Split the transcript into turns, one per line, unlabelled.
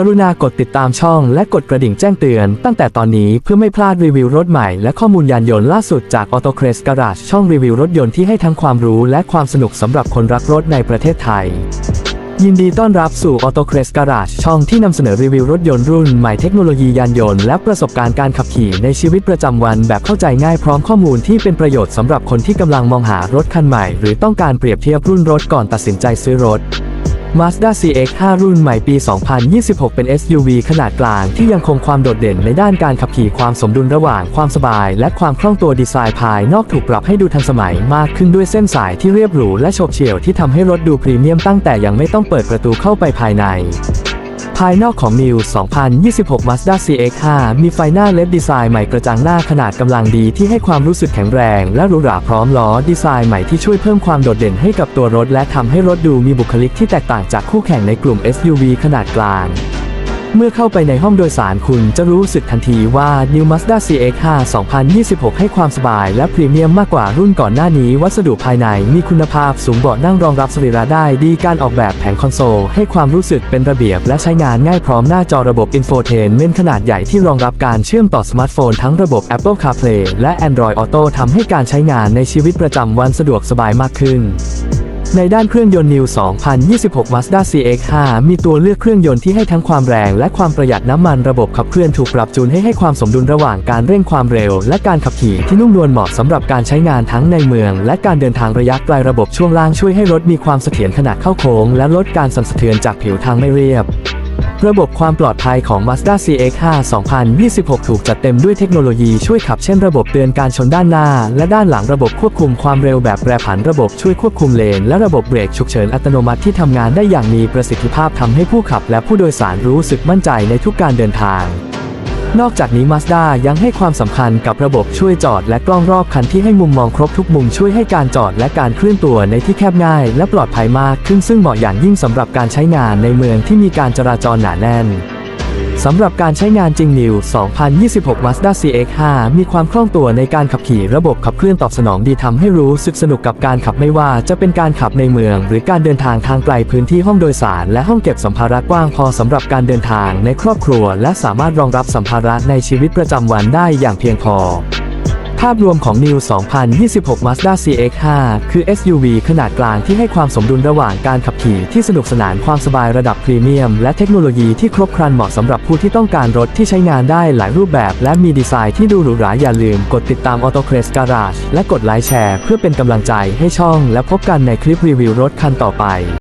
กรุณากดติดตามช่องและกดกระดิ่งแจ้งเตือน ตั้งแต่ตอนนี้เพื่อไม่พลาดรีวิวรถใหม่และข้อมูลยานยนต์ล่าสุดจาก Auto c r e s Garage ช่องรีวิวรถยนต์ที่ให้ทั้งความรู้และความสนุกสำหรับคนรักรถในประเทศไทย ยินดีต้อนรับสู่ Auto c r e s Garage ช่องที่นำเสนอรีวิวรถยนต์รุ่นใหม่เทคโนโลยียานยนต์และประสบการณ์การขับขี่ในชีวิตประจำวันแบบเข้าใจง่ายพร้อมข้อมูลที่เป็นประโยชน์สำหรับคนที่กำลังมองหารถคันใหม่ หรือต้องการเปรียบเทียบรุ่นรถก่อนตัดสินใจซื้อรถ Mazda CX-5 รุ่นใหม่ปี 2026 เป็น SUV ขนาดกลางที่ยังคงความโดดเด่นในด้านการขับขี่ความสมดุลระหว่างความสบาย และความคล่องตัวดีไซน์ภายนอกถูกปรับให้ดูทันสมัยมากขึ้นด้วยเส้นสายที่เรียบหรูและโฉบเฉี่ยวที่ทำให้รถดูพรีเมียมตั้งแต่ยังไม่ต้องเปิดประตูเข้าไปภายใน ภายนอกของ New 2026 Mazda CX-5 มีไฟหน้าเลดดีไซน์ใหม่กระจังหน้าขนาดกำลังดีที่ให้ความรู้สึกแข็งแรงและหรูหราพร้อมล้อดีไซน์ใหม่ที่ช่วยเพิ่มความโดดเด่นให้กับตัวรถและทำให้รถดูมีบุคลิกที่แตกต่างจากคู่แข่งในกลุ่ม SUV ขนาดกลาง เมื่อเข้าไปในห้องโดยสารคุณจะรู้สึกทันทีว่า New Mazda CX-5 2026 ให้ความสบายและพรีเมียมมากกว่ารุ่นก่อนหน้านี้ วัสดุภายในมีคุณภาพสูงเบาะนั่งรองรับสรีระได้ดีการออกแบบแผงคอนโซล ให้ความรู้สึกเป็นระเบียบและใช้งานง่ายพร้อมหน้าจอระบบ Infotainment ขนาดใหญ่ที่รองรับการเชื่อมต่อสมาร์ทโฟนทั้งระบบ Apple CarPlay และ Android Auto ทำให้การใช้งานในชีวิตประจำวันสะดวกสบายมากขึ้น ในด้านเครื่องยนต์ New 2026 Mazda CX-5 มีตัวเลือกเครื่องยนต์ที่ให้ทั้งความแรงและความประหยัดน้ำมันระบบขับเคลื่อนถูกปรับจูนให้ให้ความสมดุลระหว่างการเร่งความเร็ว และการขับขี่ที่นุ่มนวลเหมาะสำหรับการใช้งานทั้งในเมือง และการเดินทางระยะไกลระบบช่วงล่างช่วยให้รถมีความเสถียรขณะเข้าโค้ง และลดการสั่นสะเทือนจากผิวทางไม่เรียบ ระบบความปลอดภัยของ Mazda CX-5 2026 ถูกจัดเต็มด้วยเทคโนโลยีช่วยขับเช่นระบบเตือนการชนด้านหน้า และด้านหลังระบบควบคุมความเร็วแบบแปรผันระบบช่วยควบคุมเลน และระบบเบรกฉุกเฉินอัตโนมัติที่ทำงานได้อย่างมีประสิทธิภาพทำให้ผู้ขับและผู้โดยสารรู้สึกมั่นใจในทุกการเดินทาง นอกจากนี้ Mazda ยังให้ความสำคัญกับระบบช่วยจอดและกล้องรอบคันที่ให้มุมมองครบทุกมุมช่วยให้การจอดและการเคลื่อนตัวในที่แคบง่ายและปลอดภัยมากขึ้นซึ่งเหมาะอย่างยิ่งสำหรับการใช้งานในเมืองที่มีการจราจรหนาแน่น สำหรับการใช้งานจริง New 2026 Mazda CX-5 มีความคล่องตัวในการขับขี่ระบบขับเคลื่อนตอบสนองดีทำให้รู้สึกสนุกกับการขับไม่ว่าจะเป็นการขับในเมือง หรือการเดินทางทางไกลพื้นที่ห้องโดยสาร และห้องเก็บสัมภาระกว้างพอสำหรับการเดินทางในครอบครัว และสามารถรองรับสัมภาระในชีวิตประจำวันได้อย่างเพียงพอ ภาพรวมของ New 2026 Mazda CX-5 คือ SUV ขนาดกลางที่ให้ความสมดุลระหว่างการขับขี่ที่สนุกสนานความสบายระดับพรีเมียม และเทคโนโลยีที่ครบครันเหมาะสำหรับผู้ที่ต้องการรถที่ใช้งานได้หลายรูปแบบ และมีดีไซน์ที่ดูหรูหราอย่าลืมกดติดตาม Auto c r e s Garage และกดไลค์แชร์ เพื่อเป็นกำลังใจให้ช่อง และพบกันในคลิปรีวิวรถคันต่อไป